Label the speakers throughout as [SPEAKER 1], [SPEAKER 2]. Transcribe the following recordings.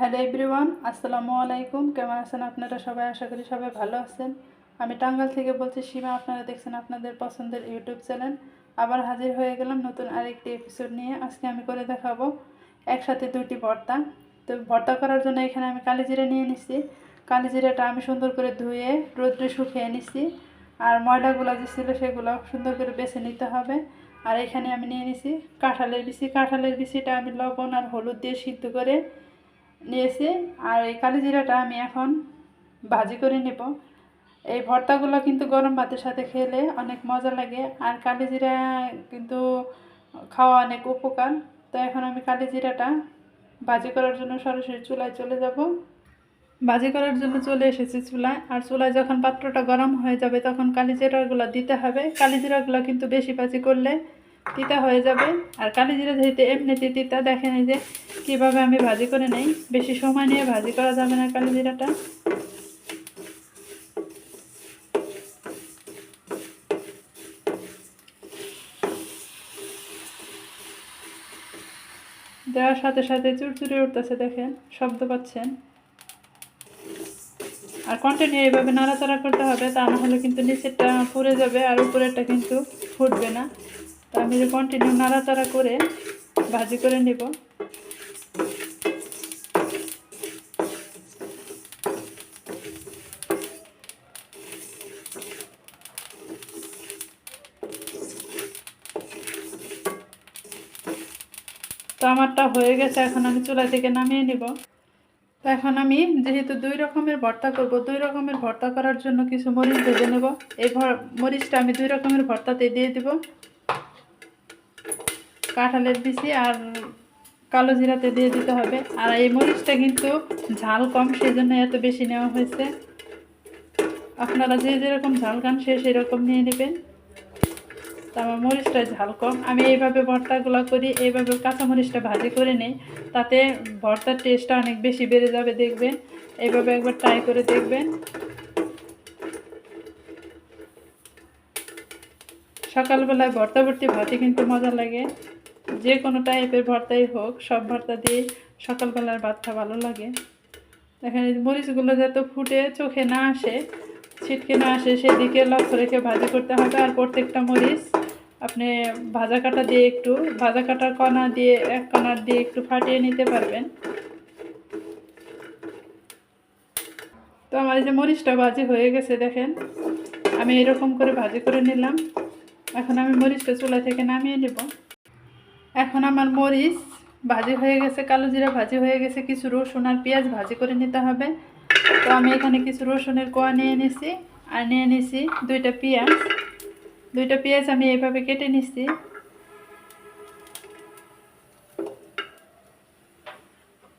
[SPEAKER 1] Hello everyone আসসালামু আলাইকুম। কেমন আছেন আপনারা সবাই? আশা করি সবাই ভালো আছেন। আমি টাঙ্গাল থেকে বলছি, সীমা, আপনারা দেখছেন আপনাদের পছন্দের ইউটিউব চ্যানেল। আবার হাজির হয়ে গেলাম নতুন আরেকটি এপিসোড নিয়ে। আজকে আমি করে দেখাবো একসাথে দুটি ভর্তা। তো ভর্তা করার জন্য এখানে আমি কালিজিরা নিয়ে নিচ্ছি কালিজিরাটা আমি সুন্দর করে ধুয়ে রোদ্রে শুকিয়ে নিচ্ছি আর ময়লাগুলো যে ছিল সেগুলো সুন্দর করে বেছে নিতে হবে। আর এখানে আমি নিয়ে নিছি কাঁঠালের বিচি। কাঁঠালের বিচিটা আমি লবণ আর হলুদ দিয়ে সিদ্ধ করে নিয়েছি। আর এই কালিজিরাটা আমি এখন ভাজি করে নেব। এই ভর্তাগুলো কিন্তু গরম ভাতের সাথে খেলে অনেক মজা লাগে। আর কালিজিরা কিন্তু খাওয়া অনেক উপকার। তো এখন আমি কালিজিরাটা ভাজি করার জন্য সরাসরি চুলায় চলে যাব। ভাজি করার জন্য চলে এসেছি চুলায়। আর চুলায় যখন পাত্রটা গরম হয়ে যাবে তখন কালিজিরাগুলো দিতে হবে। কালিজিরাগুলো কিন্তু বেশি ভাজি করলে তিতা হয়ে যাবে। আর কালিজিরা যেহেতু এমনিতে তিতা, দেখেন এই যে কীভাবে আমি ভাজি করে নেই। বেশি সময় নিয়ে ভাজি করা যাবে না কালিজিরাটা দেওয়ার সাথে সাথে চুরচুরে উঠতেছে, দেখেন, শব্দ পাচ্ছেন। আর কন্টিনিউ এইভাবে নাড়াচাড়া করতে হবে, তা না হলে কিন্তু নিচেরটা পুড়ে যাবে আর উপরেরটা কিন্তু ফুটবে না। আমি যে কন্টিনিউ নাড়াচাড়া করে ভাজি করে নেব। তো আমারটা হয়ে গেছে, এখন আমি চুলা থেকে নামিয়ে নিব। তো এখন আমি যেহেতু দুই রকমের ভর্তা করব, দুই রকমের ভর্তা করার জন্য কিছু মরিচ ভেজে নেব। এই মরিচটা আমি দুই রকমের ভর্তাতে দিয়ে দিব। কাঁঠালের বিচি আর কালো জিরাতে দিয়ে দিতে হবে। আর এই মরিচটা কিন্তু ঝাল কম সেই জন্য এত বেশি নেওয়া হয়েছে। আপনারা যে যেরকম ঝাল খান, সে সেরকম নিয়ে নেবেন। তো আমার মরিচটা ঝাল কম। আমি এইভাবে ভর্তাগুলো করি, এইভাবে কাঁচা মরিচটা ভাজি করে নিই। তাতে ভর্তার টেস্টটা অনেক বেশি বেড়ে যাবে দেখবেন। এইভাবে একবার ট্রাই করে দেখবেন। সকালবেলায় ভর্তা ভর্তি ভাতে কিন্তু মজা লাগে। যে কোনো টাইপের ভর্তাই হোক, সব ভর্তা দিয়ে সকালবেলার ভাতটা ভালো লাগে। দেখেন মরিচগুলো যাতে ফুটে চোখে না আসে, ছিটকে না আসে, সেদিকে লক্ষ্য রেখে ভাজি করতে হবে। আর প্রত্যেকটা মরিচ আপনি ভাজা কাটা দিয়ে একটু, ভাজা কাটার কণা দিয়ে, এক কণার দিয়ে একটু ফাটিয়ে নিতে পারবেন। তো আমার যে মরিচটা ভাজি হয়ে গেছে, দেখেন। আমি এরকম করে ভাজি করে নিলাম। এখন আমি মরিচটা চুলা থেকে নামিয়ে নেব। এখন আমার মরিচ ভাজি হয়ে গেছে, কালো জিরা ভাজি হয়ে গেছে, কিছু রসুন আর পেঁয়াজ ভাজি করে নিতে হবে। তো আমি এখানে কিছু রসুনের কোয়া নিয়ে নিছি, আর নিয়ে নিছি দুইটা পেঁয়াজ। দুইটা পেঁয়াজ আমি এইভাবে কেটে নিচ্ছি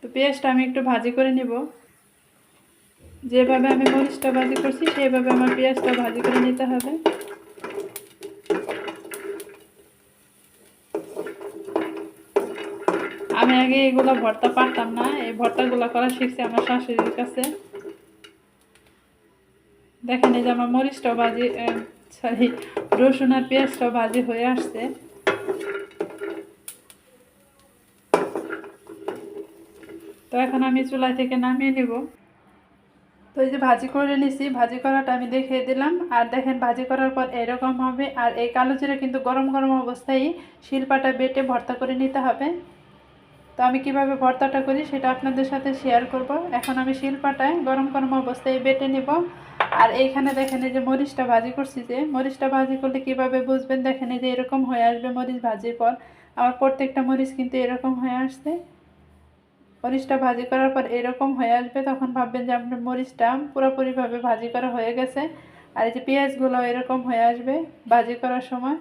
[SPEAKER 1] তো পেঁয়াজটা আমি একটু ভাজি করে নিব। যেভাবে আমি মরিচটা ভাজি করছি সেইভাবে আমার পেঁয়াজটা ভাজি করে নিতে হবে। আমি আগে এগুলো ভর্তা পারতাম না, এই ভর্তাগুলো করা শিখছি আমার শাশুড়ির কাছে। দেখেন এই যে আমার মরিচটাও ভাজি সরি রসুন আর পেঁয়াজটাও ভাজি হয়ে আসছে। তো এখন আমি চুলা থেকে নামিয়ে নিব। তো এই যে ভাজি করে নিছি, ভাজি করাটা আমি দেখিয়ে দিলাম। আর দেখেন ভাজি করার পর এরকম হবে, আর এই কালো জিরা কিন্তু গরম গরম অবস্থায় শিলপাটা বেটে ভর্তা করে নিতে হবে। তো আমি কীভাবে ভর্তাটা করি সেটা আপনাদের সাথে শেয়ার করব। এখন আমি শিলপাটায় গরম গরম অবস্থায় বেটে নেব। আর এইখানে দেখেন এই যে মরিচটা ভাজি করছি যে, মরিচটা ভাজি করলে কীভাবে বুঝবেন? দেখেন যে এরকম হয়ে আসবে মরিচ ভাজির পর। আমার প্রত্যেকটা মরিচ কিন্তু এরকম হয়ে আসছে। মরিচটা ভাজি করার পর এরকম হয়ে আসবে, তখন ভাববেন যে আপনার মরিচটা পুরোপুরিভাবে ভাজি করা হয়ে গেছে। আর এই যে পেঁয়াজগুলো এরকম হয়ে আসবে ভাজি করার সময়।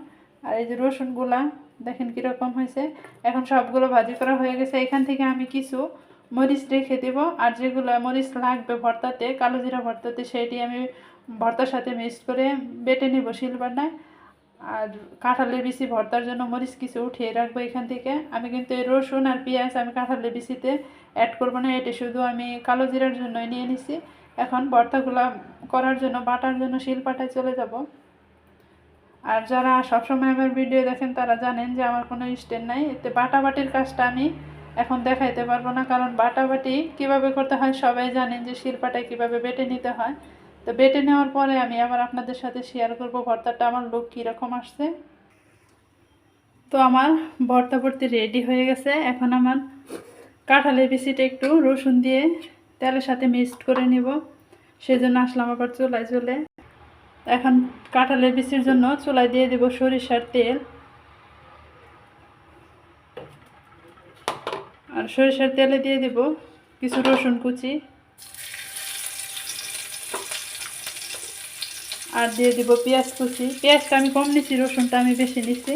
[SPEAKER 1] আর এই যে রসুনগুলা দেখেন কীরকম হয়েছে। এখন সবগুলো ভাজি করা হয়ে গেছে। এখান থেকে আমি কিছু মরিচ রেখে দেব। আর যেগুলো মরিচ লাগবে ভর্তাতে, কালো জিরা ভর্তাতে, সেটি আমি ভর্তার সাথে মিক্স করে বেটে নেব শিলবাটায় আর কাঁঠালের বিচি ভর্তার জন্য মরিচ কিছু উঠিয়ে রাখব এখান থেকে। আমি কিন্তু এই রসুন আর পেঁয়াজ আমি কাঁঠালের বিচিতে অ্যাড করব না। এটি শুধু আমি কালো জিরার জন্যই নিয়ে নিছি। এখন ভর্তাগুলো করার জন্য, বাটার জন্য শিলপাটায় চলে যাব। আর যারা সবসময় আমার ভিডিও দেখেন, তারা জানেন যে আমার কোনো স্ট্যান্ড নাই। এতে বাটাবাটির কাজটা আমি এখন দেখাইতে পারব না, কারণ বাটাবাটি কীভাবে করতে হয় সবাই জানেন যে শিল্পাটায় কীভাবে বেটে নিতে হয়। তো বেটে নেওয়ার পরে আমি আবার আপনাদের সাথে শেয়ার করব ভর্তাটা, আমার লোক কীরকম আসছে। তো আমার ভর্তা ভর্তি রেডি হয়ে গেছে। এখন আমার কাঁঠালের বিচিটা একটু রসুন দিয়ে তেলের সাথে মিক্সড করে নিব। সেজন্য আসলাম আবার চুলায় চলে। এখন কাঁঠালের বিচির জন্য চুলায় দিয়ে দেব সরিষার তেল। আর সরিষার তেলে দিয়ে দেব কিছু রসুন কুচি। আর দিয়ে দিব পেঁয়াজ কুচি। পেঁয়াজটা আমি কম নিচ্ছি রসুনটা আমি বেশি নিচ্ছি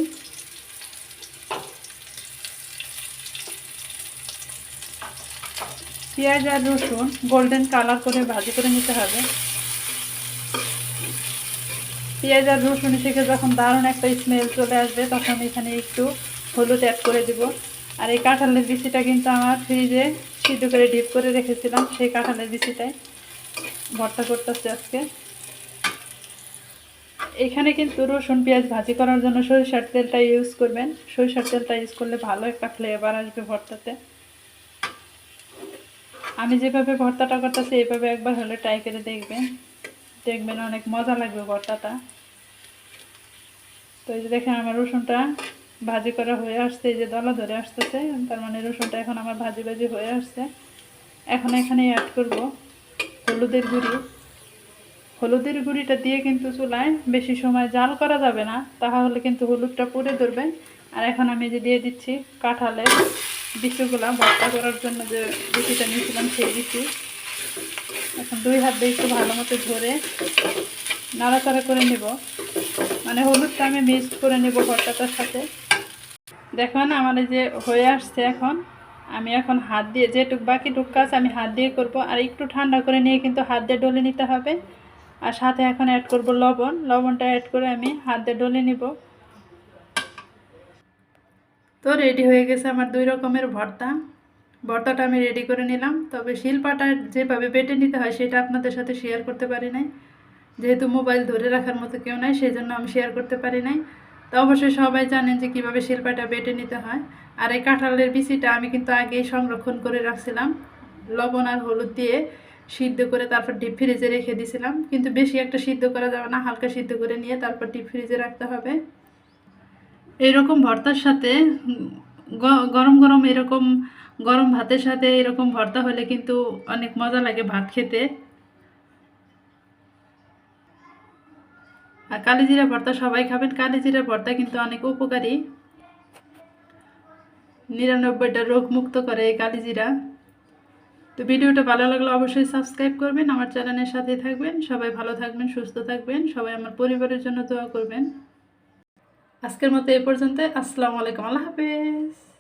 [SPEAKER 1] পেঁয়াজ আর রসুন গোল্ডেন কালার করে ভাজি করে নিতে হবে। পেঁয়াজ আর রসুন থেকে যখন দারুণ একটা স্মেল চলে আসবে, তখন এখানে একটু হলুদ অ্যাড করে দিব। আর এই কাঁঠালের বিচিটা কিন্তু আমার ফ্রিজে সিদ্ধ করে ডিপ করে রেখেছিলাম, সেই কাঁঠালের বিচিটাই ভর্তা করতেছে আজকে। এখানে কিন্তু রসুন, পেঁয়াজ ভাজি করার জন্য সরিষার তেলটা ইউজ করবেন। সরিষার তেলটা ইউজ করলে ভালো একটা ফ্লেভার আসবে ভর্তাতে। আমি যেভাবে ভর্তাটা করতেছি, এইভাবে একবার হলে ট্রাই করে দেখবেন। দেখবেন অনেক মজা লাগবে ভর্তাটা। তো এই যে দেখেন আমার রসুনটা ভাজি করা হয়ে আসছে, এই যে দলা ধরে আসতেছে, তার মানে রসুনটা এখন আমার ভাজি ভাজি হয়ে আসছে। এখন এখানে অ্যাড করব হলুদের গুঁড়ি। হলুদের গুঁড়িটা দিয়ে কিন্তু চুলায় বেশি সময় জাল করা যাবে না, তাহলে কিন্তু হলুদটা পুড়ে ধরবে। আর এখন আমি যে দিয়ে দিচ্ছি কাঁঠালের বিচিগুলা ভর্তা করার জন্য যে বিচিটা নিয়েছিলাম সেই বিচি এখন দুই হাত দিয়ে একটু ভালো মতো ধরে নাড়াচাড়া করে নিব। মানে হলুদটা আমি মিক্স করে নেব ভর্তাটার সাথে। দেখুন আমার যে হয়ে আসছে এখন। আমি এখন হাত দিয়ে যেটুক বাকি টুক কাজ আমি হাত দিয়ে করব। আর একটু ঠান্ডা করে নিয়ে কিন্তু হাত দিয়ে ডলে নিতে হবে। আর সাথে এখন অ্যাড করব লবণ। লবণটা অ্যাড করে আমি হাত দিয়ে ডলে নিব। তো রেডি হয়ে গেছে আমার দুই রকমের ভর্তা। ভর্তাটা আমি রেডি করে নিলাম। তবে শিল্পাটা যেভাবে বেটে নিতে হয়, সেটা আপনাদের সাথে শেয়ার করতে পারি নাই। যেহেতু মোবাইল ধরে রাখার মতো কেউ নাই সেই জন্য আমি শেয়ার করতে পারি নাই। তো অবশ্যই সবাই জানেন যে কীভাবে শিল্পাটা বেটে নিতে হয়। আর এই কাঁঠালের বিচিটা আমি কিন্তু আগেই সংরক্ষণ করে রাখছিলাম। লবণ আর হলুদ দিয়ে সিদ্ধ করে তারপর ডিপ ফ্রিজে রেখে দিয়েছিলাম কিন্তু বেশি একটা সিদ্ধ করা যাবে না, হালকা সিদ্ধ করে নিয়ে তারপর ডিপ ফ্রিজে রাখতে হবে। এরকম ভর্তার সাথে গরম গরম এরকম গরম ভাতের সাথে এরকম ভর্তা হলে কিন্তু অনেক মজা লাগে ভাত খেতে। আর কালিজিরা ভর্তা সবাই খাবেন। কালিজিরা ভর্তা কিন্তু অনেক উপকারী। নিরানব্বইটা রোগ মুক্ত করে এই কালিজিরা তো ভিডিওটা ভালো লাগলে অবশ্যই সাবস্ক্রাইব করবেন, আমার চ্যানেলের সাথে থাকবেন। সবাই ভালো থাকবেন, সুস্থ থাকবেন, সবাই আমার পরিবারের জন্য দোয়া করবেন। আজকের মতো এ পর্যন্ত আসসালামু আলাইকুম, আল্লাহ হাফেজ।